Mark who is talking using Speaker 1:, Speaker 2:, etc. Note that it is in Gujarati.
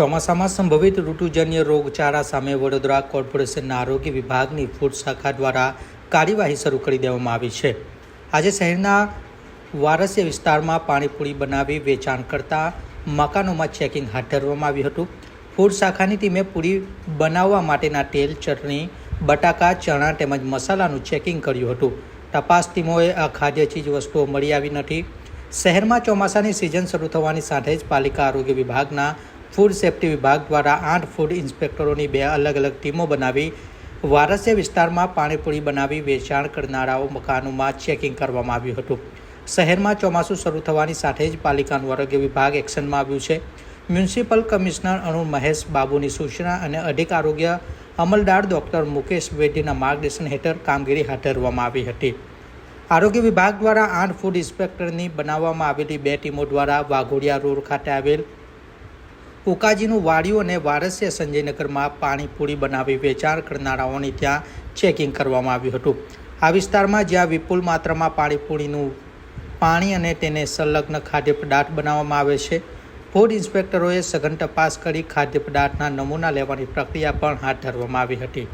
Speaker 1: ચોમાસામાં સંભવિત ઋતુજન્ય રોગચાળા સામે વડોદરા કોર્પોરેશનના આરોગ્ય વિભાગની ફૂડ શાખા દ્વારા કાર્યવાહી શરૂ કરી દેવામાં આવી છે. આજે શહેરના વારસ્ય વિસ્તારમાં પાણીપુરી બનાવી વેચાણ કરતા મકાનોમાં ચેકિંગ હાથ ધરવામાં આવ્યું હતું. ફૂડ શાખાની ટીમે પૂરી બનાવવા માટેના તેલ, ચટણી, બટાકા, ચણા તેમજ મસાલાનું ચેકિંગ કર્યું હતું. તપાસ ટીમોએ આ ખાદ્ય ચીજ વસ્તુઓ મળી આવી નથી. શહેરમાં ચોમાસાની સિઝન શરૂ થવાની સાથે જ પાલિકા આરોગ્ય વિભાગના ફૂડ સેફ્ટી વિભાગ દ્વારા આઠ ફૂડ ઇન્સ્પેક્ટરોની બે અલગ અલગ ટીમો બનાવી વારસિયા વિસ્તારમાં પાણીપુરી બનાવી વેચાણ કરનારાઓ મકાનોમાં ચેકિંગ કરવામાં આવ્યું હતું. શહેરમાં ચોમાસું શરૂ થવાની સાથે જ પાલિકાનું આરોગ્ય વિભાગ એક્શનમાં આવ્યું છે. મ્યુનિસિપલ કમિશનર અરુણ મહેશ બાબુની સૂચના અને અધિક આરોગ્ય અમલદાર ડૉક્ટર મુકેશ વૈદ્યના માર્ગદર્શન હેઠળ કામગીરી હાથ ધરવામાં આવી હતી. આરોગ્ય વિભાગ દ્વારા આઠ ફૂડ ઇન્સ્પેક્ટરની બનાવવામાં આવેલી બે ટીમો દ્વારા વાઘોડિયા રોડ ખાતે આવેલ ઉકાજીનું વાડિયું અને વારસિયા સંજયનગરમાં પાણીપુરી બનાવી વેચાણ કરનારાઓની ત્યાં ચેકિંગ કરવામાં આવ્યું હતું. આ વિસ્તારમાં જ્યાં વિપુલ માત્રામાં પાણીપુરીનું પાણી અને તેને સંલગ્ન ખાદ્ય પદાર્થ બનાવવામાં આવે છે, ફૂડ ઇન્સ્પેક્ટરોએ સઘન તપાસ કરી ખાદ્ય પદાર્થના નમૂના લેવાની પ્રક્રિયા પણ હાથ ધરવામાં આવી હતી.